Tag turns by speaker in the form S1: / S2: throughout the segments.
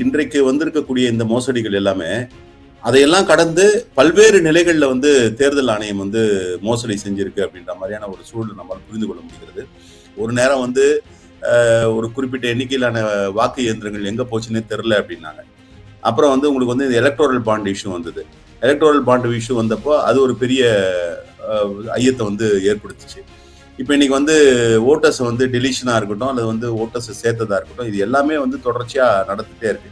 S1: இன்றைக்கு வந்திருக்கக்கூடிய இந்த மோசடிகள் எல்லாமே அதையெல்லாம் கடந்து பல்வேறு நிலைகளில் வந்து தேர்தல் ஆணையம் வந்து மோசடி செஞ்சிருக்கு அப்படின்ற மாதிரியான ஒரு சூழல் நம்மால் புரிந்து கொள்ள முடிகிறது. ஒரு நேரம் வந்து ஒரு குறிப்பிட்ட எண்ணிக்கையிலான வாக்கு இயந்திரங்கள் எங்கே போச்சுன்னே தெரில அப்படின்னாங்க. அப்புறம் வந்து உங்களுக்கு வந்து இந்த எலக்டோரல் பாண்ட் இஷ்யூ வந்தது. எலக்டோரல் பாண்ட் இஷ்யூ வந்தப்போ அது ஒரு பெரிய ஐயத்தை வந்து ஏற்படுத்துச்சு. இப்போ இன்னைக்கு வந்து ஓட்டர்ஸ் வந்து டெலிஷனாக இருக்கட்டும் அல்லது வந்து ஓட்டர்ஸ் சேர்த்ததா இருக்கட்டும் இது எல்லாமே வந்து தொடர்ச்சியாக நடந்துட்டே இருக்கு.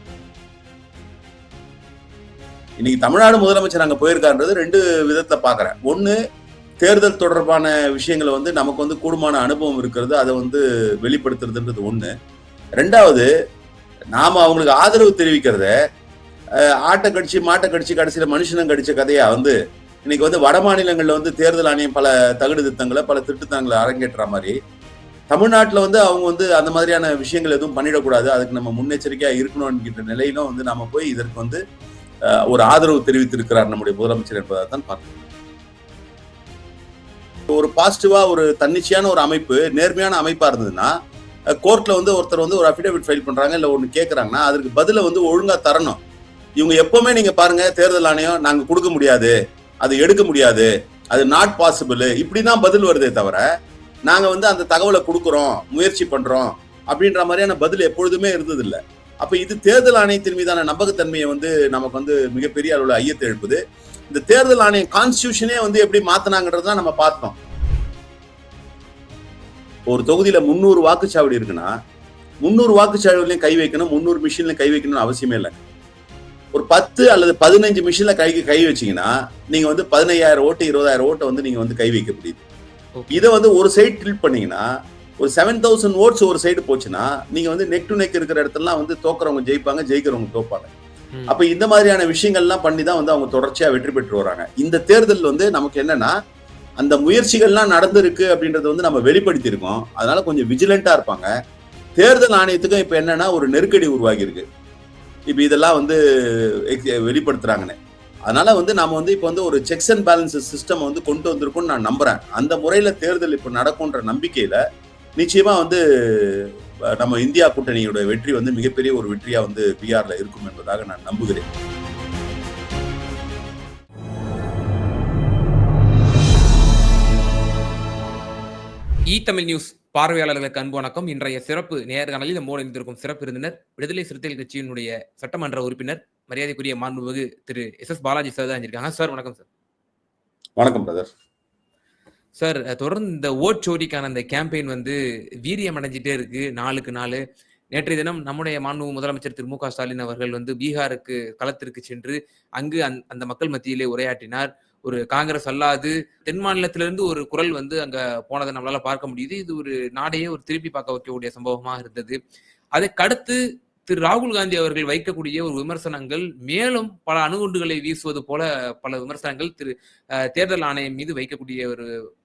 S1: இன்னைக்கு தமிழ்நாடு முதலமைச்சர் அங்கே போயிருக்காருன்றது ரெண்டு விதத்தை பார்க்குறேன் ஒன்று தேர்தல் தொடர்பான விஷயங்களை வந்து நமக்கு வந்து கூடுமான அனுபவம் இருக்கிறது அதை வந்து வெளிப்படுத்துறதுன்றது ஒன்று ரெண்டாவது நாம் அவங்களுக்கு ஆதரவு தெரிவிக்கிறத ஆட்டை கடிச்சு மாட்டை கடிச்சு கடைசியில் மனுஷனும் கடிச்ச கதையை வந்து இன்னைக்கு வந்து வட மாநிலங்களில் வந்து தேர்தல் ஆணையம் பல தகுடு திட்டங்களை பல திட்டத்தங்களை அரங்கேற்ற மாதிரி தமிழ்நாட்டில் வந்து அவங்க வந்து அந்த மாதிரியான விஷயங்கள் எதுவும் பண்ணிடக்கூடாது. அதுக்கு நம்ம முன்னெச்சரிக்கையாக இருக்கணும் என்கின்ற நிலையிலும் வந்து நாம போய் இதற்கு வந்து ஒரு ஆதரவு தெரிவித்திருக்கிறார் நம்முடைய முதலமைச்சர் என்பதை தான் பார்க்கணும். ஒரு பாசிட்டிவா ஒரு தன்னிச்சையான ஒரு அமைப்பு நேர்மையான அமைப்பா இருந்ததுன்னா கோர்ட்ல வந்து ஒருத்தர் வந்து ஒரு அஃபிடேவிட் ஃபைல் பண்றாங்க இல்ல ஒன்று கேக்குறாங்கன்னா அதற்கு பதில வந்து ஒழுங்கா தரணும். இவங்க எப்பவுமே நீங்க பாருங்க தேர்தல் ஆணையம் நாங்க கொடுக்க முடியாது. அது எடுக்க முடியாது. அது நாட் பாசிபிள் இப்படிதான் பதில் வருதே தவிர நாங்கள் வந்து அந்த தகவலை கொடுக்குறோம் முயற்சி பண்ணுறோம் அப்படின்ற மாதிரியான பதில் எப்பொழுதுமே இருந்தது அப்போ இது தேர்தல் ஆணையத்தின் மீதான நம்பகத்தன்மையை வந்து நமக்கு வந்து மிகப்பெரிய அளவில் ஐயத்தை எழுப்புது. இந்த தேர்தல் ஆணையம் கான்ஸ்டியூஷனே வந்து எப்படி மாத்தினாங்கன்றத நம்ம பார்த்தோம். ஒரு தொகுதியில் முந்நூறு வாக்குச்சாவடி இருக்குன்னா முந்நூறு வாக்குச்சாவடிலையும் கை வைக்கணும் முந்நூறு மிஷின்லையும் கை வைக்கணும்னு அவசியமே இல்லை. ஒரு பத்து அல்லது பதினஞ்சு மிஷின்ல கை கை வச்சீங்கன்னா நீங்க வந்து பதினையாயிரம் ஓட்டு இருபதாயிரம் ஓட்டை வந்து நீங்க வந்து கை வைக்க முடியுது. இதை வந்து ஒரு சைடு டில்ட் பண்ணீங்கன்னா ஒரு செவன் தௌசண்ட் ஓட்ஸ் ஒரு சைடு போச்சுன்னா நீங்க வந்து நெக் டு நெக் இருக்கிற இடத்துலலாம் வந்து தோக்குறவங்க ஜெயிப்பாங்க ஜெயிக்கிறவங்க தோப்பாங்க. அப்ப இந்த மாதிரியான விஷயங்கள்லாம் பண்ணி தான் வந்து அவங்க தொடர்ச்சியா வெற்றி பெற்று வராங்க. இந்த தேர்தல் வந்து நமக்கு என்னன்னா அந்த முயற்சிகள்லாம் நடந்திருக்கு அப்படின்றத வந்து நம்ம வெளிப்படுத்தி இருக்கோம் அதனால கொஞ்சம் விஜிலண்டா இருப்பாங்க. தேர்தல் ஆணையத்துக்கும் இப்ப என்னன்னா ஒரு நெருக்கடி உருவாகி இருக்கு இப்போ இதெல்லாம் வந்து வெளிப்படுத்துறாங்கன்னு. அதனால வந்து நாம வந்து இப்போ வந்து ஒரு செக்ஸ் அண்ட் பேலன்சஸ் சிஸ்டம் வந்து கொண்டு வந்திருக்கும்னு நான் நம்புறேன். அந்த முறையில தேர்தல் இப்போ நடக்கும்ன்ற நம்பிக்கையில நிச்சயமா வந்து நம்ம இந்தியா கூட்டணியோட வெற்றி வந்து மிகப்பெரிய ஒரு வெற்றியா வந்து பிஆர்ல இருக்கும் என்பதாக நான் நம்புகிறேன்.
S2: இ தமிழ் நியூஸ் பார்வையாளர்களுக்கு அன்பு வணக்கம். இன்றைய சிறப்பு நேர்காணலில் நம்மோடு இணைந்திருக்கும் சிறப்பு விருந்தினர் விடுதலை சிறுத்தைகள் கட்சியினுடைய சட்டமன்ற உறுப்பினர் மரியாதைக்குரிய மாண்புமிகு Thiru S S Balaji sir தான் இருக்காங்க சார் வணக்கம் சார்.
S1: வணக்கம் பிரதர்.
S2: சார் தொடர்ந்து இந்த ஓட் சோரிக்கான அந்த கேம்பெயின் வந்து வீரியம் அடைஞ்சிட்டே இருக்கு நாளுக்கு நாள். நேற்றைய தினம் நம்முடைய மாண்பு முதலமைச்சர் திரு மு க ஸ்டாலின் அவர்கள் வந்து பீகாருக்கு களத்திற்கு சென்று அங்கு அந்த- அந்த மக்கள் மத்தியிலே உரையாற்றினார். ஒரு காங்கிரஸ் அல்லாது தென் மாநிலத்திலிருந்து ஒரு குரல் வந்து அங்க போனதை நம்மளால பார்க்க முடியுது. இது ஒரு நாடையே ஒரு திருப்பி பார்க்க வைக்கக்கூடிய சம்பவமாக இருந்தது. அதற்கடுத்து திரு ராகுல் காந்தி அவர்கள் வைக்கக்கூடிய ஒரு விமர்சனங்கள் மேலும் பல அணுகுண்டுகளை வீசுவது போல பல விமர்சனங்கள் திரு தேர்தல் ஆணையம் மீது வைக்கக்கூடிய ஒரு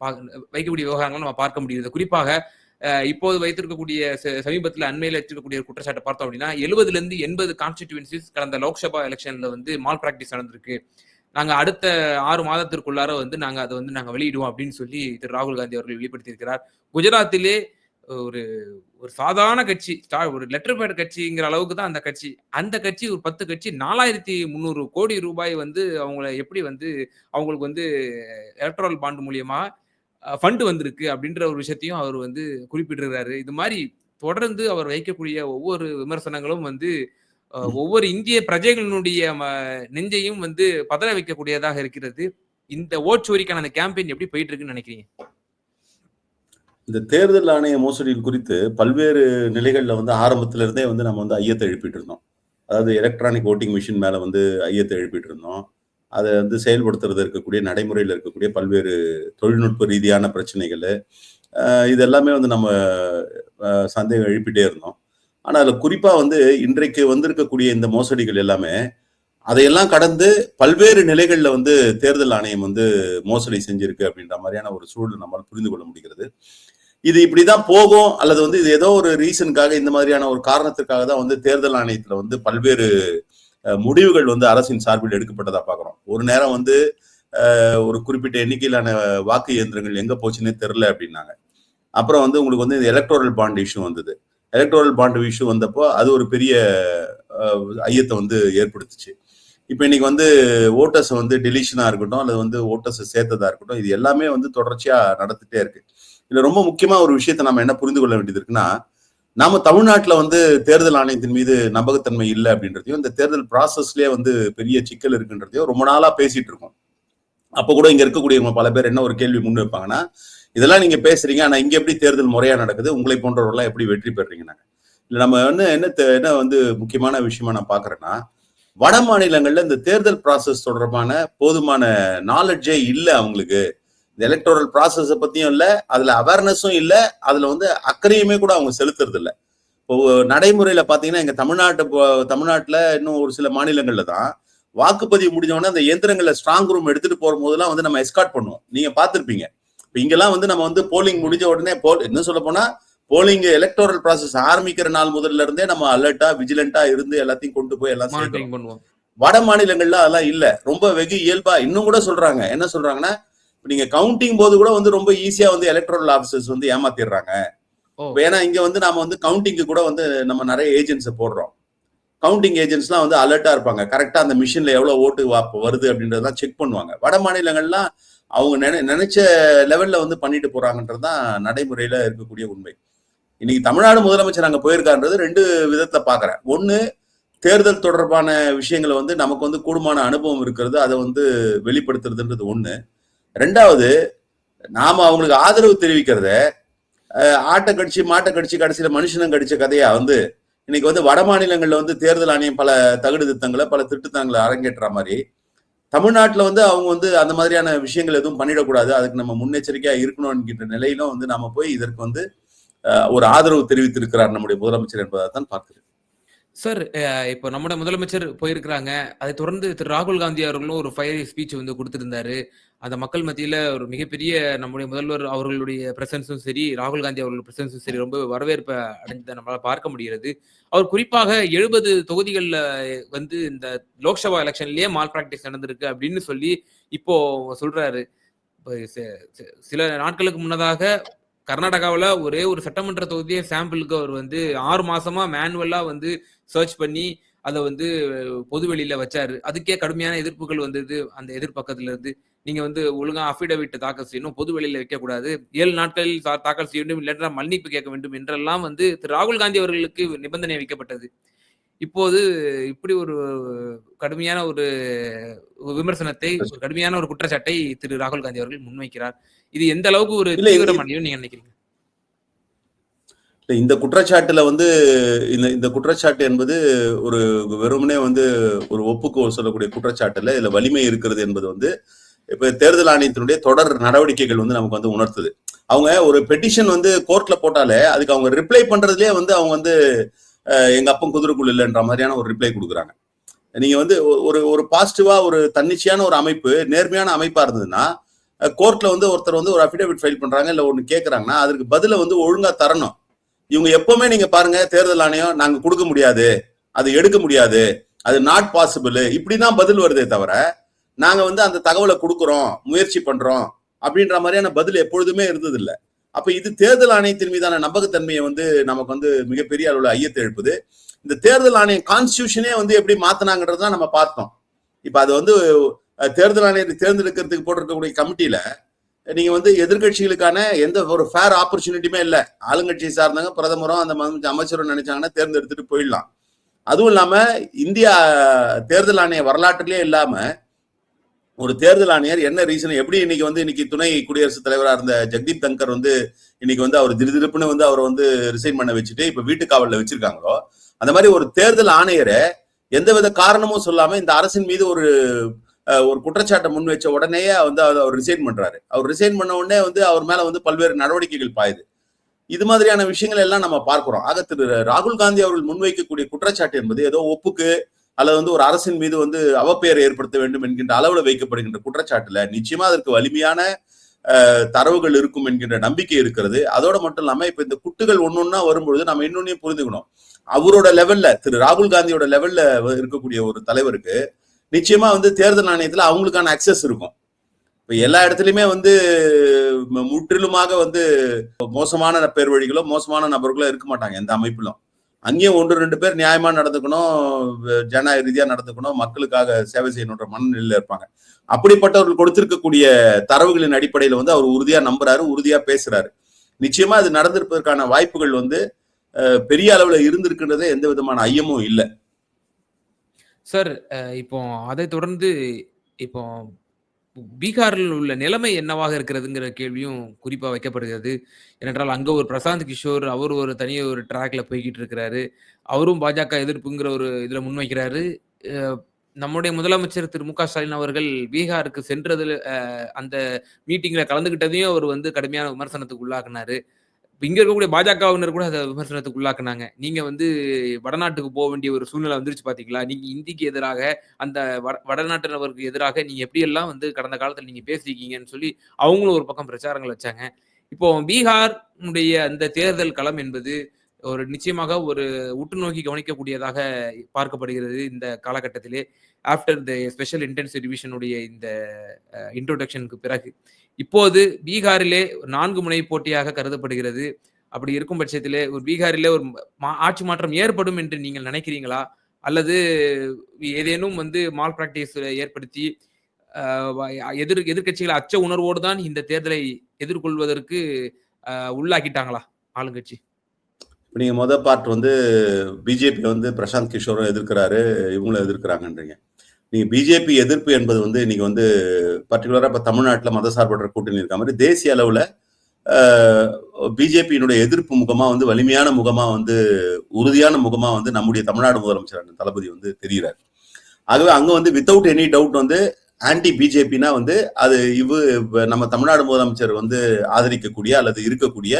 S2: வைக்கக்கூடிய விவகாரங்கள் நம்ம பார்க்க முடியுது. குறிப்பாக இப்போது வைத்திருக்கக்கூடிய ச- சமீபத்தில் அண்மையில் வச்சிருக்கக்கூடிய ஒரு குற்றச்சாட்டை பார்த்தோம் அப்படின்னா எழுபதுல இருந்து எண்பது கான்ஸ்டிடியூன்சிஸ் கடந்த லோக்சபா எலெக்ஷன்ல வந்து மால் பிராக்டிஸ் நடந்திருக்கு. நாங்க அடுத்த ஆறு மாதத்திற்குள்ளார வந்து நாங்க அதை வந்து நாங்க வெளியிடுவோம் அப்படின்னு சொல்லி திரு ராகுல் காந்தி அவர்கள் வெளிப்படுத்தியிருக்கிறார். குஜராத்திலே ஒரு ஒரு சாதாரண கட்சி ஒரு லெட்டர் பேட் கட்சிங்கிற அளவுக்கு தான் அந்த கட்சி. அந்த கட்சி ஒரு பத்து கட்சி நாலாயிரத்தி முந்நூறு கோடி ரூபாய் வந்து அவங்கள எப்படி வந்து அவங்களுக்கு வந்து எலக்ட்ரல் பாண்டு மூலியமா ஃபண்டு வந்திருக்கு அப்படின்ற ஒரு விஷயத்தையும் அவர் வந்து குறிப்பிட்டிருக்கிறாரு. இது மாதிரி தொடர்ந்து அவர் வைக்கக்கூடிய ஒவ்வொரு விமர்சனங்களும் வந்து ஒவ்வொரு இந்திய பிரஜைகளினுடைய நெஞ்சையும் வந்து பதற வைக்கக்கூடியதாக இருக்கிறது. இந்த ஓட்சோரிக்கான அந்த கேம்பெயின் எப்படி போயிட்டு இருக்குன்னு நினைக்கிறீங்க?
S1: இந்த தேர்தல் ஆணைய மோசடிகள் குறித்து பல்வேறு நிலைகளில் வந்து ஆரம்பத்துல இருந்தே வந்து நம்ம வந்து ஐயத்தை எழுப்பிட்டு இருந்தோம். அதாவது எலக்ட்ரானிக் ஓட்டிங் மிஷின் மேல வந்து ஐயத்தை எழுப்பிட்டு இருந்தோம். அதை வந்து செயல்படுத்துறது இருக்கக்கூடிய நடைமுறையில் இருக்கக்கூடிய பல்வேறு தொழில்நுட்ப ரீதியான பிரச்சனைகள் இதெல்லாமே இது எல்லாமே வந்து நம்ம சந்தேகம் எழுப்பிட்டே இருந்தோம். ஆனால் அதில் குறிப்பாக வந்து இன்றைக்கு வந்திருக்கக்கூடிய இந்த மோசடிகள் எல்லாமே அதையெல்லாம் கடந்து பல்வேறு நிலைகளில் வந்து தேர்தல் ஆணையம் வந்து மோசடி செஞ்சிருக்கு அப்படின்ற மாதிரியான ஒரு சூழல் நம்மால் புரிந்து கொள்ள முடிகிறது. இது இப்படிதான் போகும் அல்லது வந்து இது ஏதோ ஒரு ரீசனுக்காக இந்த மாதிரியான ஒரு காரணத்திற்காக தான் வந்து தேர்தல் ஆணையத்துல வந்து பல்வேறு முடிவுகள் வந்து அரசின் சார்பில் எடுக்கப்பட்டதா பார்க்குறோம். ஒரு நேரம் வந்து ஒரு குறிப்பிட்ட எண்ணிக்கையிலான வாக்கு இயந்திரங்கள் எங்க போச்சுன்னே தெரில அப்படின்னாங்க. அப்புறம் வந்து உங்களுக்கு வந்து இந்த எலக்ட்ரல் பாண்ட் இஷ்யூ வந்தது. எலக்ட்ரல் பாண்ட் இஷ்யூ வந்தப்போ அது ஒரு பெரிய ஐயத்தை வந்து ஏற்படுத்துச்சு. இப்போ இன்னைக்கு வந்து ஓட்டர்ஸ் வந்து டெலிஷனா இருக்கட்டும் அல்லது வந்து ஓட்டர்ஸை சேர்த்ததா இருக்கட்டும் இது எல்லாமே வந்து தொடர்ச்சியா நடந்துட்டே இருக்கு. இதில் ரொம்ப முக்கியமா ஒரு விஷயத்தை நம்ம என்ன புரிந்து கொள்ள வேண்டியது இருக்குன்னா நாம தமிழ்நாட்டில் வந்து தேர்தல் ஆணையத்தின் மீது நம்பகத்தன்மை இல்லை அப்படின்றதையும் இந்த தேர்தல் ப்ராசஸ்லேயே வந்து பெரிய சிக்கல் இருக்குன்றதையும் ரொம்ப நாளாக பேசிட்டு இருக்கோம். அப்போ கூட இங்க இருக்கக்கூடியவங்க பல பேர் என்ன ஒரு கேள்வி முன் வைப்பாங்கன்னா இதெல்லாம் நீங்க பேசுறீங்க. ஆனா இங்க எப்படி தேர்தல் முறையா நடக்குது? உங்களை போன்றவர்கள்லாம் எப்படி வெற்றி பெறுறீங்க இல்ல நம்ம வந்து என்ன தே- என்ன வந்து முக்கியமான விஷயமா நான் பாக்குறேன்னா வட மாநிலங்கள்ல இந்த தேர்தல் ப்ராசஸ் தொடர்பான போதுமான நாலெட்ஜே இல்லை அவங்களுக்கு. இந்த எலக்டோரல் ப்ராசஸ பத்தியும் இல்ல அதுல அவேர்னஸும் இல்ல அதுல வந்து அக்கறையுமே கூட அவங்க செலுத்துறது இல்ல இப்போ நடைமுறையில பாத்தீங்கன்னா எங்க தமிழ்நாட்டு தமிழ்நாட்டுல இன்னும் ஒரு சில மாநிலங்கள்ல தான் வாக்குப்பதிவு முடிஞ்சவொடனே அந்த இயந்திரங்களை ஸ்ட்ராங் ரூம் எடுத்துட்டு போற போதெல்லாம் வந்து நம்ம எஸ்கார்ட் பண்ணுவோம். நீங்க பாத்திருப்பீங்க இப்ப இங்கெல்லாம் வந்து நம்ம வந்து போலிங் முடிஞ்ச உடனே போல் என்ன சொல்ல போனா போலிங் எலக்டோரல் ப்ராசஸ் ஆரம்பிக்கிற நாள் முதல்ல இருந்தே நம்ம அலர்ட்டா விஜிலண்டா இருந்து எல்லாத்தையும் கொண்டு போய் எல்லாம் வட மாநிலங்கள்ல அதெல்லாம் இல்ல. ரொம்ப வெகு இயல்பா இன்னும் கூட சொல்றாங்க. என்ன சொல்றாங்கன்னா நீங்க கவுண்டிங் போது கூட வந்து ரொம்ப ஈஸியா வந்து எலக்ட்ரல் ஆபீசர்ஸ் வந்து ஏமாத்திடுறாங்க. ஏன்னா இங்க வந்து நாம வந்து கவுண்டிங்க்கு கூட வந்து நம்ம நிறைய ஏஜென்ட்ஸை போடுறோம். கவுண்டிங் ஏஜென்ட்ஸ்லாம் வந்து அலர்ட்டா இருப்பாங்க. கரெக்டா அந்த மிஷின்ல எவ்வளவு ஓட்டு வா- வருது அப்படின்றதெல்லாம் செக் பண்ணுவாங்க. வட மாநிலங்கள்லாம் அவங்க நினை நினைச்ச லெவல்ல வந்து பண்ணிட்டு போறாங்கன்றது தான் நடைமுறையில இருக்கக்கூடிய உண்மை. இன்னைக்கு தமிழ்நாடு முதலமைச்சர் அங்க போயிருக்கான்றது ரெண்டு விதத்துல பாக்குறேன். ஒண்ணு தேர்தல் தொடர்பான விஷயங்களை வந்து நமக்கு வந்து கூடுமான அனுபவம் இருக்கிறது அதை வந்து வெளிப்படுத்துறதுன்றது ஒண்ணு. ரெண்டாவது நாம அவங்களுக்கு ஆதரவு தெரிவிக்கிறத அஹ், ஆட்டை கடிச்சு மாட்டை கடிச்சு கடைசியில மனுஷனும் கடிச்ச கதையா வந்து இன்னைக்கு வந்து வட மாநிலங்கள்ல வந்து தேர்தல் ஆணையம் பல தகுடு திட்டங்களை பல திட்டத்தங்களை அரங்கேற்ற மாதிரி தமிழ்நாட்டில் வந்து அவங்க வந்து அந்த மாதிரியான விஷயங்கள் எதுவும் பண்ணிடக்கூடாது. அதுக்கு நம்ம முன்னெச்சரிக்கையா இருக்கணும் என்கின்ற நிலையிலும் வந்து நாம போய் இதற்கு வந்து ஒரு ஆதரவு தெரிவித்திருக்கிறார் நம்முடைய முதலமைச்சர் என்பதை தான் பார்க்கிறேன்.
S2: சார் eh, இப்போ நம்முடைய முதலமைச்சர் போயிருக்கிறாங்க. அதை தொடர்ந்து திரு ராகுல் காந்தி அவர்களும் ஒரு ஃபயர் ஸ்பீச் வந்து கொடுத்திருந்தாரு. அந்த மக்கள் மத்தியில ஒரு மிகப்பெரிய நம்முடைய முதல்வர் அவர்களுடைய பிரசன்ஸும் சரி ராகுல் காந்தி அவர்களுடைய பிரசன்ஸும் சரி ரொம்ப வரவேற்பை அடைந்ததை நம்மளால பார்க்க முடிகிறது. அவர் குறிப்பாக எழுபது தொகுதிகளில் வந்து இந்த லோக்சபா எலெக்ஷன்லயே மால் பிராக்டிஸ் நடந்திருக்கு அப்படின்னு சொல்லி இப்போ சொல்றாரு. இப்போ சில நாட்களுக்கு முன்னதாக கர்நாடகாவில் ஒரே ஒரு சட்டமன்ற தொகுதியை சாம்பிளுக்கு அவர் வந்து ஆறு மாசமா மேனுவலா வந்து சர்ச் பண்ணி அதை வந்து பொதுவெளியில வச்சாரு. அதுக்கே கடுமையான எதிர்ப்புகள் வந்தது அந்த எதிர்ப்பக்கத்துல இருந்து. நீங்க வந்து ஒழுங்கா அஃபிடவிட் தாக்கல் செய்யணும் பொது வெளியில வைக்க கூடாது ஏழு நாட்களில் தா- தாக்கல் செய்ய வேண்டும் இல்லைன்னா மன்னிப்பு கேட்க வேண்டும் என்றெல்லாம் வந்து திரு ராகுல் காந்தி அவர்களுக்கு நிபந்தனை வைக்கப்பட்டது. இப்போது இப்படி ஒரு கடுமையான ஒரு விமர்சனத்தை கடுமையான ஒரு குற்றச்சாட்டை திரு ராகுல் காந்தி அவர்கள் முன்வைக்கிறார். இது எந்த அளவுக்கு ஒரு தீவிரமடையும் நீங்க நினைக்கிறீங்க?
S1: இந்த குற்றச்சாட்டுல வந்து இந்த இந்த குற்றச்சாட்டு என்பது ஒரு வெறுமனே வந்து ஒரு ஒப்புக்கு சொல்லக்கூடிய குற்றச்சாட்டுல இதுல வலிமை இருக்கிறது என்பது வந்து இப்ப தேர்தல் ஆணையத்தினுடைய தொடர் நடவடிக்கைகள் வந்து நமக்கு வந்து உணர்த்துது. அவங்க ஒரு பெட்டிஷன் வந்து கோர்ட்ல போட்டாலே அதுக்கு அவங்க ரிப்ளை பண்றதுலயே வந்து அவங்க வந்து எங்க அப்பன் குதிரைக்குள் இல்லைன்ற மாதிரியான ஒரு ரிப்ளை கொடுக்குறாங்க. நீங்க வந்து ஒரு ஒரு பாசிட்டிவா ஒரு தன்னிச்சையான ஒரு அமைப்பு நேர்மையான அமைப்பா இருந்ததுன்னா கோர்ட்ல வந்து ஒருத்தர் வந்து ஒரு அஃபிடேவிட் ஃபைல் பண்றாங்க இல்ல ஒன்னு கேக்குறாங்கன்னா அதற்கு பதில வந்து ஒழுங்கா தரணும். இவங்க எப்பவுமே நீங்க பாருங்க தேர்தல் ஆணையம் நாங்க கொடுக்க முடியாது அது எடுக்க முடியாது அது நாட் பாசிபிள் இப்படிதான் பதில் வருதே தவிர நாங்க வந்து அந்த தகவலை கொடுக்குறோம் முயற்சி பண்றோம் அப்படின்ற மாதிரியான பதில் எப்பொழுதுமே இருந்தது அப்ப இது தேர்தல் ஆணையத்தின் மீதான நம்பகத்தன்மையை வந்து நமக்கு வந்து மிகப்பெரிய அளவுல ஐயத்தை எழுப்புது இந்த தேர்தல் ஆணையம் கான்ஸ்டியூஷனே வந்து எப்படி மாத்தினாங்கன்றத நம்ம பார்த்தோம். இப்ப அது வந்து தேர்தல் ஆணையத்தை தேர்ந்தெடுக்கிறதுக்கு போட்டிருக்கக்கூடிய கமிட்டியில நீங்க வந்து எதிர்க்கட்சிகளுக்கான எந்த ஒரு ஃபேர் ஆப்பர்ச்சுனிட்டியுமே இல்ல. ஆளுங்கட்சியை சார்ந்தாங்க பிரதமரும் அந்த அமைச்சரும் நினைச்சாங்கன்னா தேர்ந்தெடுத்துட்டு போயிடலாம். அதுவும் இல்லாம இந்தியா தேர்தல் ஆணைய வரலாற்றிலே இல்லாம ஒரு தேர்தல் ஆணையர் என்ன ரீசன் எப்படி இன்னைக்கு வந்து இன்னைக்கு துணை குடியரசுத் தலைவரா இருந்த ஜெக்தீப் தங்கர் வந்து இன்னைக்கு வந்து அவர் திருதிருப்புன்னு வந்து அவர் வந்து ரிசைன் பண்ண வச்சுட்டு இப்ப வீட்டு காவல்ல வச்சிருக்காங்களோ அந்த மாதிரி ஒரு தேர்தல் ஆணையரை எந்தவித காரணமும் சொல்லாம இந்த அரசின் மீது ஒரு ஒரு குற்றச்சாட்டை முன் வச்ச உடனேயே வந்து அவர் அவர் ரிசைன் பண்றாரு. அவர் ரிசைன் பண்ண உடனே வந்து அவர் மேல வந்து பல்வேறு நடவடிக்கைகள் பாயுது. இது மாதிரியான விஷயங்கள் எல்லாம் நம்ம பார்க்கிறோம். ஆக திரு ராகுல் காந்தி அவர்கள் முன்வைக்கக்கூடிய குற்றச்சாட்டு என்பது ஏதோ ஒப்புக்கு அல்லது வந்து ஒரு அரசின் மீது வந்து அவப்பெயரை ஏற்படுத்த வேண்டும் என்கின்ற அளவுல வைக்கப்படுகின்ற குற்றச்சாட்டுல நிச்சயமா அதற்கு வலிமையான தரவுகள் இருக்கும் என்கின்ற நம்பிக்கை இருக்கிறது. அதோட மட்டும் இல்லாம இப்ப இந்த குட்டுகள் ஒன்னொன்னா வரும்பொழுது நம்ம இன்னொன்னையும் புரிந்துக்கணும். அவரோட லெவல்ல திரு ராகுல் காந்தியோட லெவல்ல இருக்கக்கூடிய ஒரு தலைவருக்கு நிச்சயமா வந்து தேர்தல் ஆணையத்துல அவங்களுக்கான அக்சஸ் இருக்கும். இப்ப எல்லா இடத்துலயுமே வந்து முற்றிலுமாக வந்து மோசமான பேர் வழிகளோ மோசமான நபர்களோ இருக்க மாட்டாங்க எந்த அமைப்பிலும். அங்கேயும் ஒன்று ரெண்டு பேர் நியாயமா நடந்துக்கணும் ஜனநாயக ரீதியா நடந்துக்கணும் மக்களுக்காக சேவை செய்யணுன்ற மனநிலையில இருப்பாங்க. அப்படிப்பட்டவர்கள் கொடுத்திருக்கக்கூடிய தரவுகளின் அடிப்படையில வந்து அவர் உறுதியா நம்புறாரு உறுதியா பேசுறாரு. நிச்சயமா அது நடந்திருப்பதற்கான வாய்ப்புகள் வந்து அஹ், பெரிய அளவுல இருந்திருக்குன்றதே எந்த விதமான ஐயமும் இல்லை.
S2: சார் இப்போ அதை தொடர்ந்து இப்போ பீகாரில் உள்ள நிலைமை என்னவாக இருக்கிறதுங்கிற கேள்வியும் குறிப்பாக வைக்கப்படுகிறது. ஏனென்றால் அங்கே ஒரு பிரசாந்த் கிஷோர் அவர் ஒரு தனி ஒரு ட்ராக்ல போய்கிட்டு இருக்கிறாரு. அவரும் பாஜக எதிர்ப்புங்கிற ஒரு இதில் முன்வைக்கிறாரு. நம்முடைய முதலமைச்சர் திரு. மு. க. ஸ்டாலின் அவர்கள் பீகாருக்கு சென்றதில் அந்த மீட்டிங்கில் கலந்துக்கிட்டதையும் அவர் வந்து கடுமையான விமர்சனத்துக்கு உள்ளாக்குனாரு. இங்க இருக்கக்கூடிய பாஜகவினர் கூட அதை விமர்சனத்துக்கு உள்ளாக்குனாங்க. நீங்க வந்து வடநாட்டுக்கு போக வேண்டிய ஒரு சூழ்நிலை வந்துருச்சு பாத்தீங்களா? நீங்க இந்திக்கு எதிராக அந்த வட- வடநாட்டினருக்கு எதிராக நீங்க எப்படியெல்லாம் வந்து கடந்த காலத்துல நீங்க பேசிருக்கீங்கன்னு சொல்லி அவங்களும் ஒரு பக்கம் பிரச்சாரங்கள் வச்சாங்க. இப்போ பீகார் அந்த தேர்தல் களம் என்பது ஒரு நிச்சயமாக ஒரு உற்று நோக்கி கவனிக்கக்கூடியதாக பார்க்கப்படுகிறது இந்த காலகட்டத்திலே. ஆஃப்டர் த ஸ்பெஷல் இன்டென்சிவ் டிவிஷனுடைய இந்த இன்ட்ரோடக்ஷனுக்கு பிறகு. இப்போது பீகாரிலே நான்கு முனை போட்டியாக கருதப்படுகிறது. அப்படி இருக்கும் பட்சத்திலே ஒரு பீகாரிலே ஒரு மா- ஆட்சி மாற்றம் ஏற்படும் என்று நீங்கள் நினைக்கிறீங்களா? அல்லது ஏதேனும் வந்து மால் பிராக்டிஸ் ஏற்படுத்தி எதிர் எதிர்கட்சிகள் அச்ச உணர்வோடு தான் இந்த தேர்தலை எதிர்கொள்வதற்கு உள்ளாக்கிட்டாங்களா? ஆளுங்கட்சி.
S1: இப்போ நீங்கள் மொதல் பார்ட் வந்து பிஜேபி வந்து பிரசாந்த் கிஷோரும் எதிர்க்கிறாரு இவங்களும் எதிர்க்கிறாங்கன்றீங்க. நீங்கள் பிஜேபி எதிர்ப்பு என்பது வந்து நீங்கள் வந்து பர்டிகுலராக இப்போ தமிழ்நாட்டில் மதசார்பற்ற கூட்டணி இருக்க மாதிரி தேசிய அளவில் பிஜேபியினுடைய எதிர்ப்பு முகமாக வந்து வலிமையான முகமாக வந்து உறுதியான முகமாக வந்து நம்முடைய தமிழ்நாடு முதலமைச்சர் தளபதி வந்து தெரிகிறார். ஆகவே அங்கே வந்து வித்தவுட் எனி டவுட் வந்து ஆன்டி பிஜேபினா வந்து அது இவ் நம்ம தமிழ்நாடு முதலமைச்சர் வந்து ஆதரிக்கக்கூடிய அல்லது இருக்கக்கூடிய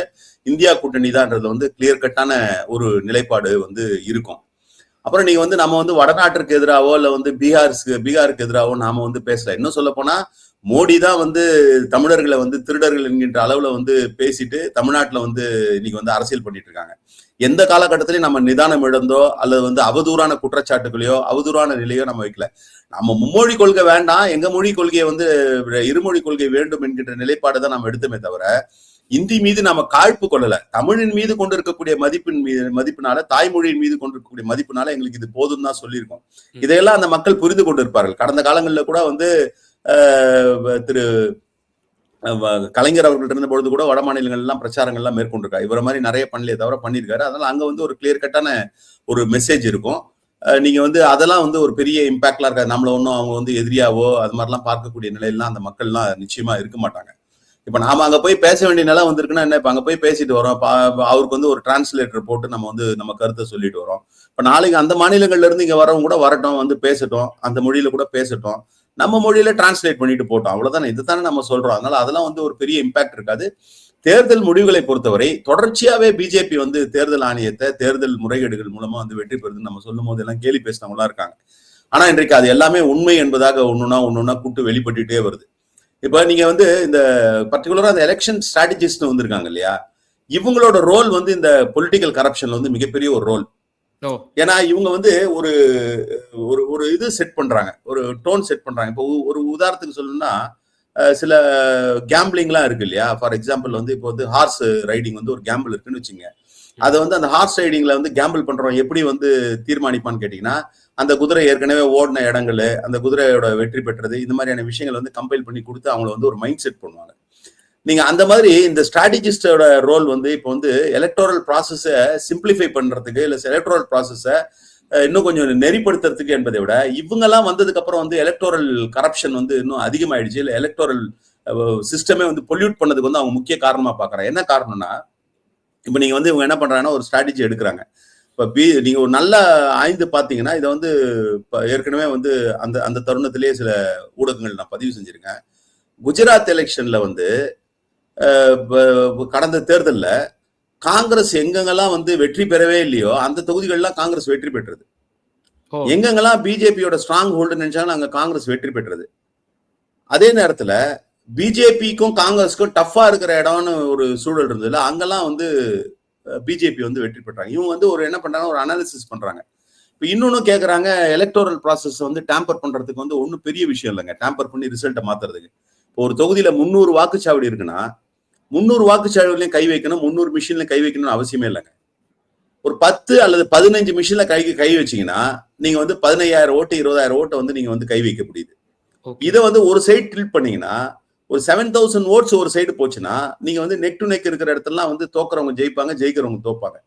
S1: இந்தியா கூட்டணி தான்ன்றது வந்து கிளியர் கட்டான ஒரு நிலைப்பாடு வந்து இருக்கும். அப்புறம் நீங்க வந்து நம்ம வந்து வடநாட்டிற்கு எதிராவோ இல்ல வந்து பீகார்ஸ்க்கு பீகாருக்கு எதிராவோ நாம வந்து பேசல. இன்னும் சொல்ல போனா மோடி தான் வந்து தமிழர்களை வந்து திருடர்கள் என்கின்ற அளவுல வந்து பேசிட்டு தமிழ்நாட்டுல வந்து இன்னைக்கு வந்து அரசியல் பண்ணிட்டு இருக்காங்க. எந்த காலகட்டத்திலையும் நம்ம நிதானம் இழந்தோ அல்லது வந்து அவதூறான குற்றச்சாட்டுகளையோ அவதூறான நிலையோ நம்ம வைக்கல. நம்ம மும்மொழி கொள்கை வேண்டாம் எங்க மொழி கொள்கையை வந்து இருமொழி கொள்கை வேண்டும் என்கின்ற நிலைப்பாடு தான் நம்ம எடுத்துமே தவிர இந்தி மீது நாம காழ்ப்பு கொள்ளல. தமிழின் மீது கொண்டு இருக்கக்கூடிய மதிப்பின் மீது மதிப்பினால தாய்மொழியின் மீது கொண்டு இருக்கக்கூடிய மதிப்பினால எங்களுக்கு இது போதும் தான் சொல்லியிருக்கோம். இதையெல்லாம் அந்த மக்கள் புரிந்து கொண்டு இருப்பார்கள். கடந்த காலங்களில் கூட வந்து திரு வ- கலைஞர் அவர்கள்ட்ட இருந்த பொழுது கூட வட மாநிலங்கள்லாம் பிரச்சாரங்கள்லாம் பிரச்சாரங்கள் எல்லாம் மேற்கொண்டிருக்காரு மாதிரி நிறைய பண்ணலையே தவிர பண்ணியிருக்காரு. அதனால அங்கே வந்து ஒரு கிளியர் கட்டான ஒரு மெசேஜ் இருக்கும். நீங்கள் வந்து அதெல்லாம் வந்து ஒரு பெரிய இம்பாக்ட்லாம் இருக்காது. நம்மள ஒன்றும் அவங்க வந்து எதிரியாவோ அது மாதிரிலாம் பார்க்கக்கூடிய நிலையெல்லாம் அந்த மக்கள்லாம் நிச்சயமா இருக்க மாட்டாங்க. இப்போ நாம அங்கே போய் பேச வேண்டிய நிலை வந்திருக்குன்னா என்ன? இப்போ அங்கே போய் பேசிட்டு வரோம். அவருக்கு வந்து ஒரு டிரான்ஸ்லேட்டர் போட்டு நம்ம வந்து நம்ம கருத்தை சொல்லிட்டு வரோம். இப்போ நாளைக்கு அந்த மாநிலங்கள்ல இருந்து இங்கே வரவங்க கூட வரட்டும் வந்து பேசட்டும். அந்த மொழியில கூட பேசட்டும். நம்ம மொழியில டிரான்ஸ்லேட் பண்ணிட்டு போட்டோம். அவ்வளவுதானே? இதுதானே நம்ம சொல்றோம். அதனால அதெல்லாம் வந்து ஒரு பெரிய இம்பாக்ட் இருக்காது. தேர்தல் முடிவுகளை பொறுத்தவரை தொடர்ச்சியாவே பிஜேபி வந்து தேர்தல் ஆணையத்தை தேர்தல் முறைகேடுகள் மூலமா வந்து வெற்றி பெறுதுன்னு நம்ம சொல்லும் போது எல்லாம் கேலி பேசினவங்களா இருக்காங்க. ஆனா இன்றைக்கு அது எல்லாமே உண்மை என்பதாக ஒண்ணுனா ஒண்ணுனா கூட்டு வெளிப்பட்டுட்டே வருது. இப்ப நீங்க வந்து இந்த பர்டிகுலரா அந்த எலெக்ஷன் ஸ்ட்ராட்டஜிஸ்ட் வந்திருக்காங்க இல்லையா? இவங்களோட ரோல் வந்து இந்த பொலிட்டிக்கல் கரப்ஷன்ல வந்து மிகப்பெரிய ஒரு ரோல் ஏன்னா இவங்க வந்து ஒரு ஒரு ஒரு இது செட் பண்றாங்க. ஒரு டோன் செட் பண்றாங்க. இப்போ உ- ஒரு உதாரணத்துக்கு சொல்லணும்னா சில கேம்பிளிங்லாம் இருக்கு இல்லையா? ஃபார் எக்ஸாம்பிள் வந்து இப்போ வந்து ஹார்ஸ் ரைடிங் வந்து ஒரு கேம்பிள் இருக்குன்னு வச்சுங்க. அதை வந்து அந்த ஹார்ஸ் ரைடிங்ல வந்து கேம்பிள் பண்றோம் எப்படி வந்து தீர்மானிப்பான்னு கேட்டீங்கன்னா அந்த குதிரை ஏற்கனவே ஓடின இடங்கள் அந்த குதிரையோட வெற்றி பெற்றது இந்த மாதிரியான விஷயங்கள் வந்து கம்பைல் பண்ணி கொடுத்து அவங்கள வந்து ஒரு மைண்ட் செட் பண்ணுவாங்க. நீங்க அந்த மாதிரி இந்த ஸ்ட்ராட்டஜிஸ்டோட ரோல் வந்து இப்போ வந்து எலக்ட்ரல் ப்ராசஸை சிம்பிளிஃபை பண்றதுக்கு இல்ல எலக்ட்ரல் ப்ராசஸை இன்னும் கொஞ்சம் நெறிப்படுத்துறதுக்கு என்பதை விட இவங்கெல்லாம் வந்ததுக்கு அப்புறம் வந்து எலக்ட்ரல் கரப்ஷன் வந்து இன்னும் அதிகமாயிடுச்சு. இல்ல எலக்ட்ரல் சிஸ்டமே வந்து பொல்யூட் பண்ணதுக்கு வந்து அவங்க முக்கிய காரணமா பாக்குறாங்க. என்ன காரணம்னா இப்போ நீங்க வந்து இவங்க என்ன பண்றாங்கன்னா ஒரு ஸ்ட்ராட்டஜி எடுக்கிறாங்க. இப்போ பி நீங்க ஒரு நல்ல ஆய்ந்து பார்த்தீங்கன்னா இதை வந்து இப்போ ஏற்கனவே வந்து அந்த அந்த தருணத்திலேயே சில ஊடகங்கள் நான் பதிவு செஞ்சிருக்கேன். குஜராத் எலெக்ஷன்ல வந்து கடந்த தேர்தல்ல காங்கிரஸ் எங்கெங்கெல்லாம் வந்து வெற்றி பெறவே இல்லையோ அந்த தொகுதிகள்லாம் காங்கிரஸ் வெற்றி பெற்றது. எங்கெங்கெல்லாம் பிஜேபியோட ஸ்ட்ராங் ஹோல்டு நினைச்சாலும் அங்க காங்கிரஸ் வெற்றி பெற்றது. அதே நேரத்துல பிஜேபிக்கும் காங்கிரஸ்க்கும் டஃப்பா இருக்கிற இடம்னு ஒரு சூழல் இருந்ததுல அங்கெல்லாம் வந்து பிஜேபி வந்து வெற்றி பெற்றாங்க. இவங்க வந்து ஒரு என்ன பண்றாங்க ஒரு அனாலிசிஸ் பண்றாங்க. இப்போ இன்னொன்னு கேக்குறாங்க எலக்டோரல் ப்ராசஸ் வந்து டேம்பர் பண்றதுக்கு வந்து ஒன்றும் பெரிய விஷயம் இல்லைங்க. டேம்பர் பண்ணி ரிசல்ட்டை மாத்துறதுக்கு. இப்போ ஒரு தொகுதியில முந்நூறு வாக்குச்சாவடி இருக்குன்னா முந்நூறு வாக்குச்சாவடிலையும் கை வைக்கணும் முந்நூறு மிஷின்ல கை வைக்கணும்னு அவசியமே இல்லைங்க. ஒரு பத்து அல்லது பதினஞ்சு மிஷின்ல கைக்கு கை வச்சீங்கன்னா நீங்க வந்து பதினையாயிரம் ஓட்டு இருபதாயிரம் ஓட்டை வந்து நீங்க வந்து கை வைக்க முடியுது. இதை வந்து ஒரு சைடு டில்ட் பண்ணீங்கன்னா ஒரு செவன் தௌசண்ட் ஓட்ஸ் ஒரு சைடு போச்சுன்னா நீங்க வந்து நெக் டு நெக் இருக்கிற இடத்துலலாம் வந்து தோக்குறவங்க ஜெயிப்பாங்க ஜெயிக்கிறவங்க தோப்பாங்க.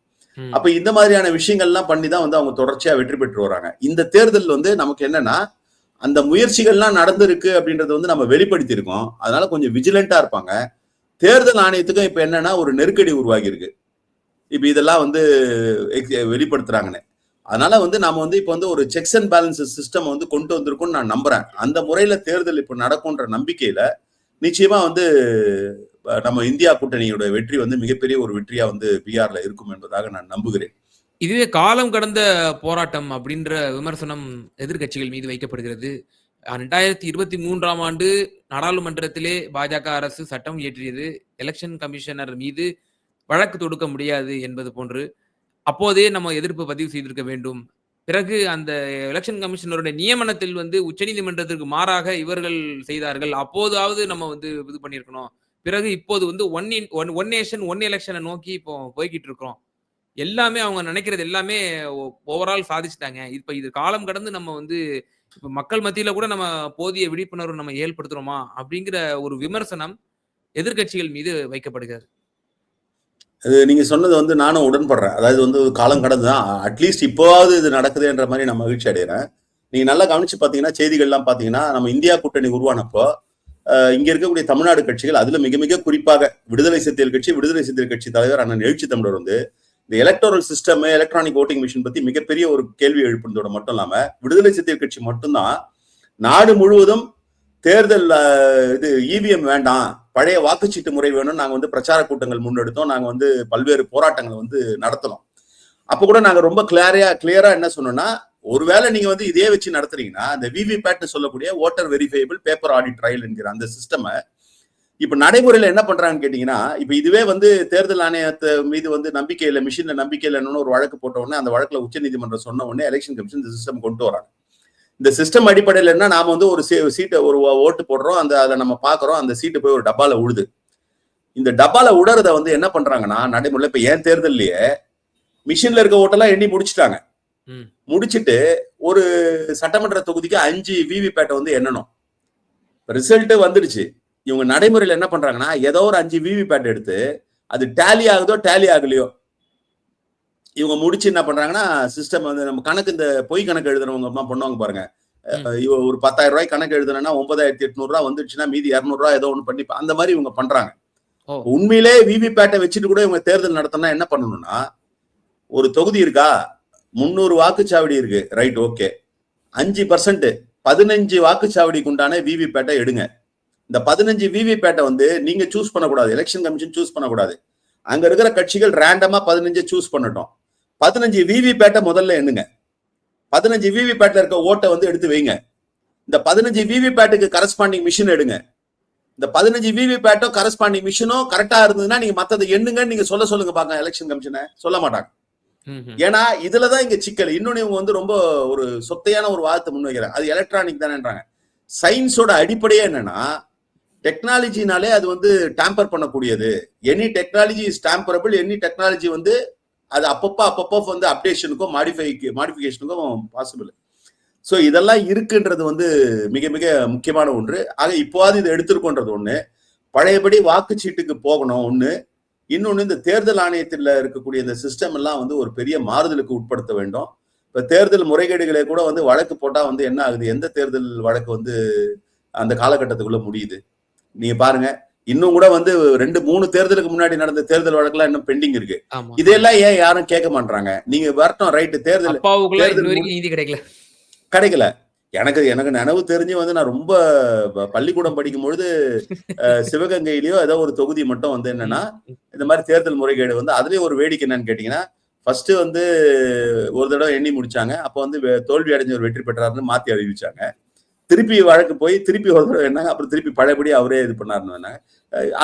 S1: அப்ப இந்த மாதிரியான விஷயங்கள்லாம் பண்ணி தான் வந்து அவங்க தொடர்ச்சியா வெற்றி பெற்று வராங்க. இந்த தேர்தல் வந்து நமக்கு என்னன்னா அந்த முயற்சிகள்லாம் நடந்திருக்கு அப்படின்றத வந்து நம்ம வெளிப்படுத்தி இருக்கோம் அதனால கொஞ்சம் விஜிலண்டா இருப்பாங்க. தேர்தல் ஆணையத்துக்கும் இப்ப என்னன்னா ஒரு நெருக்கடி உருவாகி இருக்கு இப்ப இதெல்லாம் வந்து வெளிப்படுத்துறாங்கன்னு. அதனால வந்து நாம வந்து இப்ப வந்து ஒரு செக்ஸ் அண்ட் பேலன்ஸ் சிஸ்டம் வந்து கொண்டு வந்திருக்கும்னு நான் நம்புறேன். அந்த முறையில தேர்தல் இப்ப நடக்கும்ன்ற நம்பிக்கையில நிச்சயமா வந்து நம்ம இந்தியா கூட்டணியோட வெற்றி வந்து மிகப்பெரிய ஒரு வெற்றியா வந்து பிஆர்ல இருக்கும் என்பதாக நான் நம்புகிறேன்.
S2: இதுவே காலம் கடந்த போராட்டம் அப்படின்ற விமர்சனம் எதிர்க்கட்சிகள் மீது வைக்கப்படுகிறது. ரெண்டாயிரத்தி இருபத்தி மூன்றாம் ஆண்டு நாடாளுமன்றத்திலே பாஜக அரசு சட்டம் இயற்றியது. எலெக்ஷன் கமிஷனர் மீது வழக்கு தொடுக்க முடியாது என்பது போன்று அப்போதே நம்ம எதிர்ப்பு பதிவு செய்திருக்க வேண்டும். பிறகு அந்த எலெக்ஷன் கமிஷனருடைய நியமனத்தில் வந்து உச்சநீதிமன்றத்திற்கு மாறாக இவர்கள் செய்தார்கள். அப்போதாவது நம்ம வந்து இது பண்ணியிருக்கணும். பிறகு இப்போது வந்து one in one one nation one எலெக்ஷனை நோக்கி இப்போ போய்கிட்டு இருக்கிறோம். எல்லாமே அவங்க நினைக்கிறது எல்லாமே ஓவரால் சாதிச்சிட்டாங்க. இப்போ இது காலம் கடந்து நம்ம வந்து இப்போ மக்கள் மத்தியில கூட நம்ம போதிய விழிப்புணர்வு நம்ம ஏற்படுத்துறோமா? அப்படிங்கிற ஒரு விமர்சனம் எதிர்க்கட்சிகள் மீது வைக்கப்படுகிறது.
S1: அது நீங்க சொன்னது வந்து நானும் உடன்படுறேன். அதாவது வந்து காலம் கடந்துதான். அட்லீஸ்ட் இப்போவாவது இது நடக்குதுன்ற மாதிரி நான் மகிழ்ச்சி அடைகிறேன் நீங்க நல்லா கவனிச்சு பாத்தீங்கன்னா செய்திகள்லாம் பாத்தீங்கன்னா நம்ம இந்தியா கூட்டணி உருவானப்போ இங்க இருக்கக்கூடிய தமிழ்நாடு கட்சிகள் அதுல மிக மிக குறிப்பாக விடுதலை சிறுத்தைகள் கட்சி விடுதலை சிறுத்தைகள் கட்சி தலைவர் அண்ணன் எழுச்சி தமிழர் வந்து இந்த electoral system electronic voting machine பத்தி மிகப்பெரிய ஒரு கேள்வி எழுப்பினதோட மட்டும் இல்லாம விடுதலை சிறுத்தைகள் கட்சி மட்டும்தான் நாடு முழுவதும் தேர்தல் இது இவிஎம் வேண்டாம் பழைய வாக்குச்சீட்டு முறை வேணும் நாங்க வந்து பிரச்சார கூட்டங்கள் முன்னெடுத்தோம். நாங்க வந்து பல்வேறு போராட்டங்களை வந்து நடத்தணும் அப்ப கூட நாங்க ரொம்ப கிளியரா கிளியரா என்ன சொன்னோம்னா ஒருவேளை நீங்க வந்து இதே வச்சு நடத்துறீங்கன்னா அந்த விவிபேட்னு சொல்லக்கூடிய voter verifiable paper audit trail என்கிற அந்த சிஸ்டமை இப்ப நடைமுறையில என்ன பண்றாங்கன்னு கேட்டீங்கன்னா இப்ப இதுவே வந்து தேர்தல் ஆணையத்தை மீது வந்து நம்பிக்கையில மிஷின்ல நம்பிக்கையில ஒரு வழக்கு போட்ட உடனே அந்த வழக்குல உச்சநீதிமன்றம் சொன்ன உடனே எலெக்ஷன் கமிஷன் இந்த சிஸ்டம் கொண்டு வராங்க. இந்த சிஸ்டம் அடிப்படையில் என்ன நாம வந்து ஒரு சீட்டை ஒரு ஓட்டு போடுறோம் அந்த அதை நம்ம பாக்குறோம் அந்த சீட்டு போய் ஒரு டப்பால உழுது. இந்த டப்பால உடறத வந்து என்ன பண்றாங்கன்னா நடைமுறையில இப்ப ஏன் தேர்தல்லையே மிஷின்ல இருக்க ஓட்டெல்லாம் எண்ணி முடிச்சிட்டாங்க. முடிச்சிட்டு ஒரு சட்டமன்ற தொகுதிக்கு அஞ்சு விவிபேட்டை வந்து எண்ணணும். ரிசல்ட் வந்துடுச்சு. இவங்க நடைமுறையில என்ன பண்றாங்கன்னா ஏதோ ஒரு அஞ்சு விவிபேட் எடுத்து அது டேலி ஆகுதோ டேலி ஆகலையோ இவங்க முடிச்சு என்ன பண்றாங்கன்னா சிஸ்டம் வந்து நம்ம கணக்கு இந்த பொய் கணக்கு எழுதுறவங்க எல்லாம் பண்ணுவாங்க பாருங்க. ஒரு பத்தாயிரம் ரூபாய் கணக்கு எழுதுனா ஒன்பதாயிரத்தி எட்நூறு ரூபாய் வந்துடுச்சுன்னா மீதி இருநூறு ரூபாய் ஏதோ ஒன்று பண்ணி அந்த மாதிரி இவங்க பண்றாங்க. உண்மையிலே விவிபேட்டை வச்சுட்டு கூட இவங்க தேர்தல் நடத்தினா என்ன பண்ணணும்னா ஒரு தொகுதி இருக்கா? முந்நூறு வாக்குச்சாவடி இருக்கு. ரைட் ஓகே அஞ்சு பர்சன்ட் பதினஞ்சு வாக்குச்சாவடிக்கு உண்டான விவிபேட்டை எடுங்க. இந்த பதினஞ்சு விவிபேட்டை வந்து நீங்க சூஸ் பண்ணக்கூடாது. எலெக்ஷன் கமிஷன் சூஸ் பண்ணக்கூடாது. அங்க இருக்கிற கட்சிகள் ரேண்டமா பதினஞ்சு சூஸ் பண்ணட்டும். பதினஞ்சு விவிபேட்டை முதல்ல எண்ணுங்க. பதினஞ்சு விவிபேட்ல இருக்க ஓட்டை வந்து எடுத்து வைங்க. இந்த பதினஞ்சு விவிபேட்டுக்கு கரஸ்பாண்டிங் மிஷின் எடுங்க. இந்த பதினஞ்சு விவிபேட்டோ கரஸ்பாண்டிங் மிஷினோ கரெக்டா இருந்ததுன்னா நீங்க மத்ததை எண்ணுங்கன்னு நீங்க சொல்ல சொல்லுங்க பாக்க எலெக்ஷன் கமிஷனை சொல்ல மாட்டாங்க. ஏன்னா இதுலதான் இங்க சிக்கல். இன்னொன்னு இவங்க வந்து ரொம்ப ஒரு சொத்தையான ஒரு வாதத்தை முன்வைக்கிறாங்க. அது எலக்ட்ரானிக் தானேன்றாங்க. சயின்ஸோட அடிப்படையே என்னன்னா டெக்னாலஜினாலே அது வந்து டேம்பர் பண்ணக்கூடியது. Any technology is tamperable any technology வந்து அது அப்பப்போ அப்பப்போ வந்து அப்டேஷனுக்கும் மாடிஃபை மாடிஃபிகேஷனுக்கும் பாசிபிள் ஸோ இதெல்லாம் இருக்குன்றது வந்து மிக மிக முக்கியமான ஒன்று. ஆக இப்போவாது இதை எடுத்திருக்கோன்றது ஒன்று பழையபடி வாக்குச்சீட்டுக்கு போகணும் ஒன்று இன்னொன்று இந்த தேர்தல் ஆணையத்தில் இருக்கக்கூடிய இந்த சிஸ்டம் எல்லாம் வந்து ஒரு பெரிய மாறுதலுக்கு உட்படுத்த வேண்டும். இப்போ தேர்தல் முறைகேடுகளை கூட வந்து வழக்கு போட்டால் வந்து என்ன ஆகுது? எந்த தேர்தல் வழக்கு வந்து அந்த காலகட்டத்துக்குள்ளே முடியுது? நீங்க பாருங்க இன்னும் கூட வந்து ரெண்டு மூணு தேர்தலுக்கு முன்னாடி நடந்த தேர்தல் வழக்குலாம் இன்னும் பெண்டிங் இருக்கு. இதெல்லாம் ஏன் யாரும் கேட்க மாட்டாங்க நீங்க வரட்டும் ரைட்டு தேர்தல்
S2: நீதி கிடைக்கல.
S1: கிடைக்கல. எனக்கு எனக்கு நினைவு தெரிஞ்சு வந்து நான் ரொம்ப பள்ளிக்கூடம் படிக்கும் பொழுது சிவகங்கையிலயோ ஏதோ ஒரு தொகுதி மட்டும் வந்து என்னன்னா இந்த மாதிரி தேர்தல் முறைகேடு வந்து அதுலயும் ஒரு வேடிக்கை என்னன்னு கேட்டீங்கன்னா ஃபர்ஸ்ட் வந்து ஒரு தடவை எண்ணி முடிச்சாங்க. அப்போ வந்து தோல்வி அடைஞ்சவர் வெற்றி பெற்றாருன்னு மாத்தி அறிவிச்சாங்க. திருப்பி வழக்கு போய் திருப்பி ஒரு தடவை என்னாங்க? அப்புறம் திருப்பி பழையபடி அவரே இது பண்ணாருன்னு வேணாங்க.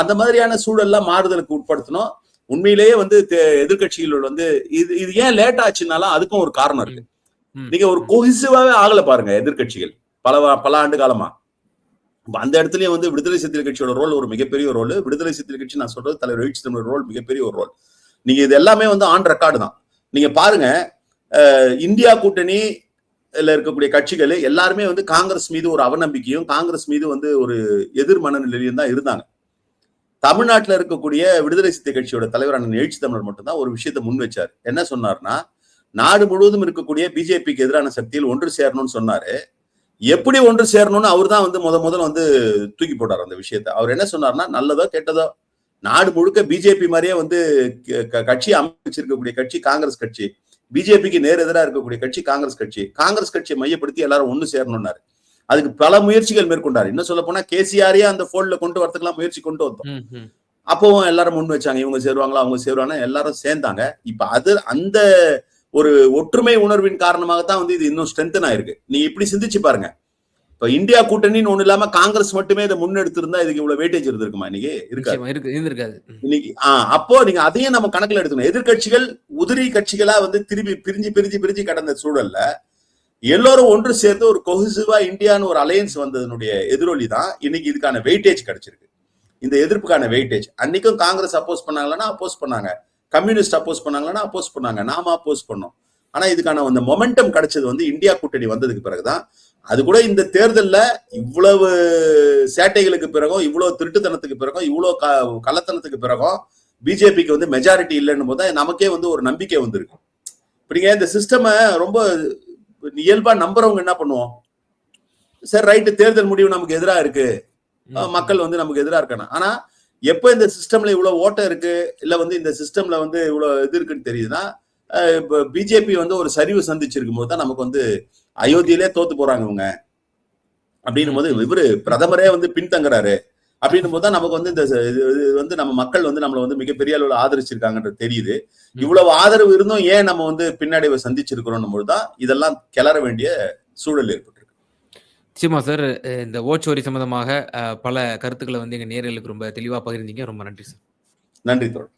S1: அந்த மாதிரியான சூழல்லாம் மாறுதலுக்கு உட்படுத்தணும். உண்மையிலேயே வந்து எதிர்க்கட்சிகள் வந்து இது இது ஏன் லேட் ஆச்சுனாலும் அதுக்கும் ஒரு காரணம் இருக்கு. நீங்க ஒரு கொஹிசிவாவே ஆகல பாருங்க எதிர்க்கட்சிகள். பல பல ஆண்டு காலமா. அந்த இடத்துலயும் வந்து விடுதலை சிறுத்தைகள் கட்சியோட ரோல் ஒரு மிகப்பெரிய ரோல் விடுதலை சிறுத்தைகள் கட்சி நான் சொல்றது தலைவர் எழுச்சி தமிழ் ரோல் மிகப்பெரிய ஒரு ரோல் நீங்க இது எல்லாமே வந்து ஆன் ரெக்கார்டு தான். நீங்க பாருங்க இந்தியா கூட்டணி இருக்கக்கூடிய கட்சிகள் எல்லாருமே வந்து காங்கிரஸ் மீது ஒரு அவநம்பிக்கையும் காங்கிரஸ் மீது வந்து ஒரு எதிர் மனநிலையும் தான் இருந்தாங்க. தமிழ்நாட்டில் இருக்கக்கூடிய விடுதலை சித்தை கட்சியோட தலைவரான எழுச்சி தமிழர் மட்டும்தான் ஒரு விஷயத்தை முன் வச்சார். என்ன சொன்னார்னா நாடு முழுவதும் இருக்கக்கூடிய பிஜேபிக்கு எதிரான சக்தியில் ஒன்று சேரணும்னு சொன்னாரு. எப்படி ஒன்று சேரணும்னு அவர் தான் வந்து முத முதல்ல வந்து தூக்கி போட்டார் அந்த விஷயத்தை. அவர் என்ன சொன்னார்னா நல்லதோ கெட்டதோ நாடு முழுக்க பிஜேபி மாதிரியே வந்து க- கட்சி அமைச்சிருக்கக்கூடிய கட்சி காங்கிரஸ் கட்சி பிஜேபிக்கு நேர் எதிராக இருக்கக்கூடிய கட்சி காங்கிரஸ் கட்சி. காங்கிரஸ் கட்சியை மையப்படுத்தி எல்லாரும் ஒன்று சேரணும்னாரு. அதுக்கு பல முயற்சிகள் மேற்கொண்டார். இன்னும் சொல்ல போனா கேசிஆரே அந்த போல்ட்ல கொண்டு வரதுக்கெல்லாம் முயற்சி கொண்டு வந்தோம். அப்பவும் எல்லாரும் முன் வச்சாங்க. இவங்க சேருவாங்களா அவங்க சேருவாங்க எல்லாரும் சேர்ந்தாங்க. இப்ப அது அந்த ஒரு ஒற்றுமை உணர்வின் காரணமாகத்தான் வந்து இது இன்னும் ஸ்ட்ரென்தன் ஆயிருக்கு. நீங்க இப்படி சிந்திச்சு பாருங்க. இப்ப இந்தியா கூட்டணின்னு ஒண்ணு இல்லாம காங்கிரஸ் மட்டுமே இதை முன்னெடுத்திருந்தா இதுக்கு இவ்வளவு வெயிட்டேஜ் இருந்திருக்குமா இன்னைக்கு? இருக்காது. இன்னைக்கு ஆஹ் அப்போ நீங்க அதையும் நம்ம கணக்குல எடுத்துக்கணும். எதிர்க்கட்சிகள் உதிரி கட்சிகளா வந்து திரும்பி பிரிஞ்சு பிரிஞ்சு பிரிஞ்சு கடந்த சூழல்ல எல்லோரும் ஒன்று சேர்ந்து ஒரு கொஹசிவா இந்தியான்னு ஒரு அலையன்ஸ் வந்ததனுடைய எதிரொலி தான் இன்னைக்கு இதுக்கான வெயிட்டேஜ் கிடைச்சிருக்கு. இந்த எதிர்ப்புக்கான வெயிட்டேஜ் அன்னைக்கும் காங்கிரஸ் அப்போஸ் பண்ணாங்களா அப்போஸ் பண்ணாங்க. கம்யூனிஸ்ட் அப்போஸ் பண்ணாங்களா அப்போஸ் பண்ணாங்க. நாம அப்போஸ் பண்ணோம். ஆனா இதுக்கான அந்த மொமெண்டம் கிடைச்சது வந்து இந்தியா கூட்டணி வந்ததுக்கு பிறகுதான். அது கூட இந்த தேர்தல்ல இவ்வளவு சேட்டைகளுக்கு பிறகும் இவ்வளவு திருட்டுத்தனத்துக்கு பிறகும் இவ்வளவு க- கள்ளத்தனத்துக்கு பிறகும் பிஜேபிக்கு வந்து மெஜாரிட்டி இல்லைன்னு போது நமக்கே வந்து ஒரு நம்பிக்கை வந்திருக்கு. இப்படிங்க இந்த சிஸ்டமை ரொம்ப இயல்பா நம்புறவங்க என்ன பண்ணுவோம்? சரி ரைட்டு தேர்தல் முடிவு நமக்கு எதிராக இருக்கு. மக்கள் வந்து நமக்கு எதிராக இருக்காங்க. ஆனா எப்ப இந்த சிஸ்டம்ல இவ்வளவு ஓட்டம் இருக்கு? இல்ல வந்து இந்த சிஸ்டம்ல வந்து இவ்வளவு இது இருக்குன்னு தெரியுதுன்னா இப்ப பிஜேபி வந்து ஒரு சரிவு சந்திச்சிருக்கும் போது தான் நமக்கு வந்து அயோத்தியிலே தோத்து போறாங்க இவங்க. அப்படின்னும் போது இவரு பிரதமரே வந்து பின்தங்குறாரு. அப்படின்னும் போது தான் நமக்கு வந்து இந்த இது வந்து நம்ம மக்கள் வந்து நம்மளை வந்து மிகப்பெரிய அளவில் ஆதரிச்சிருக்காங்கன்றது தெரியுது. இவ்வளவு ஆதரவு இருந்தும் ஏன் நம்ம வந்து பின்னடைவை சந்திச்சிருக்கிறோம் போது தான் இதெல்லாம் கிளற வேண்டிய சூழல் ஏற்பட்டிருக்கு.
S2: நிச்சயமா சார் இந்த ஓச்சோரி சம்பந்தமாக பல கருத்துக்களை வந்து எங்க நேர்களுக்கு ரொம்ப தெளிவா பகிர்ந்தீங்க. ரொம்ப நன்றி சார்.
S1: நன்றி தோழர்.